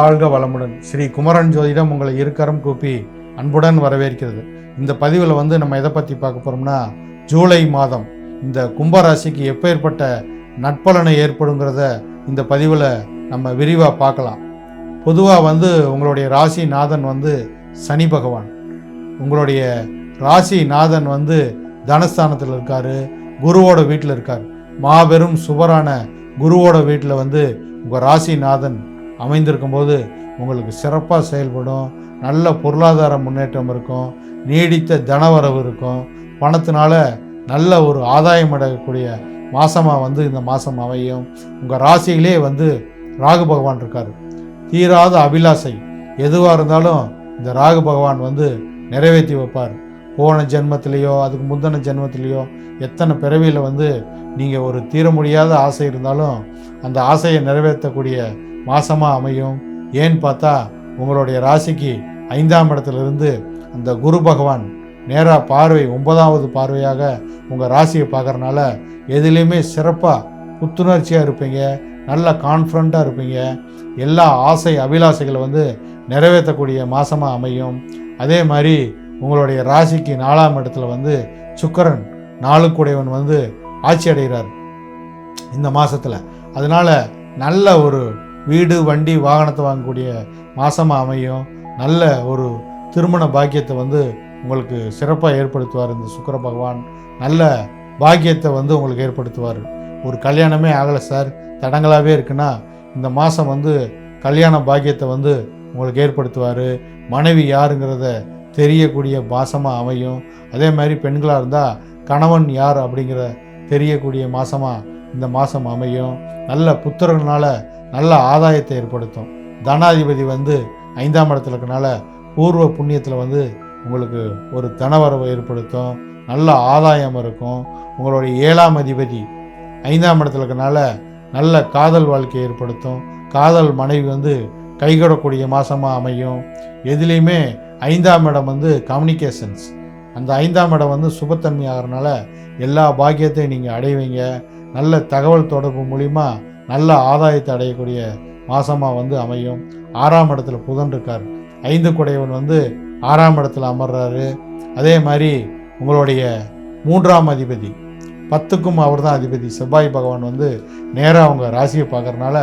வாழ்க வளமுடன். ஸ்ரீ குமரன் ஜோதிடம் உங்களை இருக்கரம் கூப்பி அன்புடன் வரவேற்கிறது. இந்த பதிவில் வந்து நம்ம எதை பற்றி பார்க்க போகிறோம்னா ஜூலை மாதம் இந்த கும்பராசிக்கு எப்பேற்பட்ட நட்பலனை ஏற்படுங்கிறத இந்த பதிவில் நம்ம விரிவாக பார்க்கலாம். பொதுவாக வந்து உங்களுடைய ராசி நாதன் வந்து சனி பகவான். உங்களுடைய ராசி நாதன் வந்து தனஸ்தானத்தில் இருக்கார் குருவோட வீட்டில் இருக்கார். மாபெரும் சுவரான குருவோட வீட்டில் வந்து உங்கள் ராசிநாதன் அமைந்திருக்கும் போது உங்களுக்கு சிறப்பாக செயல்படும் நல்ல பொருளாதார முன்னேற்றம் இருக்கும் நீடித்த தனவரவு இருக்கும். பணத்தினால நல்ல ஒரு ஆதாயம் அடையக்கூடிய மாதமாக வந்து இந்த மாதம் அமையும். உங்கள் ராசியிலே வந்து ராகு பகவான் இருக்கார். தீராத அபிலாசை எதுவாக இருந்தாலும் இந்த ராகு பகவான் வந்து நிறைவேற்றி வைப்பார். போன ஜென்மத்திலேயோ அதுக்கு முந்தின ஜென்மத்திலேயோ எத்தனை பிறவியில் வந்து நீங்கள் ஒரு தீர முடியாத ஆசை இருந்தாலும் அந்த ஆசையை நிறைவேற்றக்கூடிய மாசமாக அமையும். ஏன்னு பார்த்தா உங்களுடைய ராசிக்கு ஐந்தாம் இடத்துலேருந்து அந்த குரு பகவான் நேராக பார்வை ஒன்பதாவது பார்வையாக உங்கள் ராசியை பார்க்குறனால எதுலேயுமே சிறப்பாக புத்துணர்ச்சியாக இருப்பீங்க நல்ல கான்ஃபிடண்ட்டாக இருப்பீங்க. எல்லா ஆசை அபிலாசைகளை வந்து நிறைவேற்றக்கூடிய மாதமாக அமையும். அதே மாதிரி உங்களுடைய ராசிக்கு நாலாம் இடத்துல வந்து சுக்கரன் நாளுக்குடையவன் வந்து ஆட்சி அடைகிறார் இந்த மாதத்தில் அதனால் நல்ல ஒரு வீடு வண்டி வாகனத்தை வாங்கக்கூடிய மாதமாக அமையும். நல்ல ஒரு திருமண பாக்கியத்தை வந்து உங்களுக்கு சிறப்பாக ஏற்படுத்துவார் இந்த சுக்கர பகவான். நல்ல பாக்கியத்தை வந்து உங்களுக்கு ஏற்படுத்துவார். ஒரு கல்யாணமே ஆகலை சார். தடங்களாகவே இருக்குன்னா இந்த மாதம் வந்து கல்யாண பாக்கியத்தை வந்து உங்களுக்கு ஏற்படுத்துவார். மனைவி யாருங்கிறத தெரியக்கூடிய மாதமாக அமையும். அதே மாதிரி பெண்களாக இருந்தால் கணவன் யார் அப்படிங்கிற தெரியக்கூடிய மாதமாக இந்த மாதம் அமையும். நல்ல புத்திரனால நல்ல ஆதாயத்தை ஏற்படுத்தும். தனாதிபதி வந்து ஐந்தாம் இடத்துல இருக்கனால பூர்வ புண்ணியத்தில் வந்து உங்களுக்கு ஒரு தனவரவை ஏற்படுத்தும். நல்ல ஆதாயம் இருக்கும். உங்களுடைய ஏழாம் அதிபதி ஐந்தாம் இடத்துல இருக்கனால நல்ல காதல் வாழ்க்கையை ஏற்படுத்தும். காதல் மனைவி வந்து கைகூடக்கூடிய மாதமாக அமையும். எதுலேயுமே ஐந்தாம் இடம் வந்து கம்யூனிகேஷன்ஸ் அந்த ஐந்தாம் இடம் வந்து சுபத்தன்மை ஆகிறனால எல்லா பாக்கியத்தையும் நீங்கள் அடைவீங்க. நல்ல தகவல் தொடர்பு மூலிமா நல்ல ஆதாயத்தை அடையக்கூடிய மாதமாக வந்து அமையும். ஆறாம் இடத்துல புதன் இருக்கார். ஐந்து குடையவன் வந்து ஆறாம் இடத்துல அமர்றாரு. அதே மாதிரி உங்களுடைய மூன்றாம் அதிபதி பத்துக்கும் அவர் தான் அதிபதி. செவ்வாய் பகவான் வந்து நேராக அவங்க ராசியை பார்க்குறனால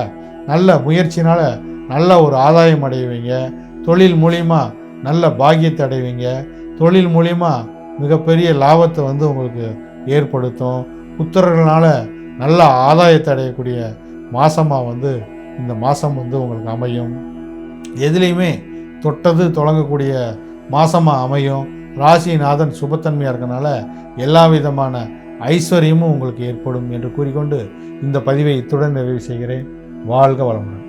நல்ல முயற்சினால் நல்ல ஒரு ஆதாயம் அடைவீங்க. தொழில் மூலிமா நல்ல பாக்கியத்தை அடைவீங்க. தொழில் மூலிமா மிகப்பெரிய லாபத்தை வந்து உங்களுக்கு ஏற்படுத்தும். புத்திரர்களால் நல்ல ஆதாயத்தை அடையக்கூடிய மாதமாக வந்து இந்த மாதம் வந்து உங்களுக்கு அமையும். எதுலேயுமே தொட்டது தொடங்கக்கூடிய மாதமாக அமையும். ராசிநாதன் சுபத்தன்மையாக இருக்கனால எல்லா விதமான ஐஸ்வர்யமும் உங்களுக்கு ஏற்படும் என்று கூறிக்கொண்டு இந்த பதிவை இத்துடன் நிறைவு செய்கிறேன். வாழ்க வளமுடன்.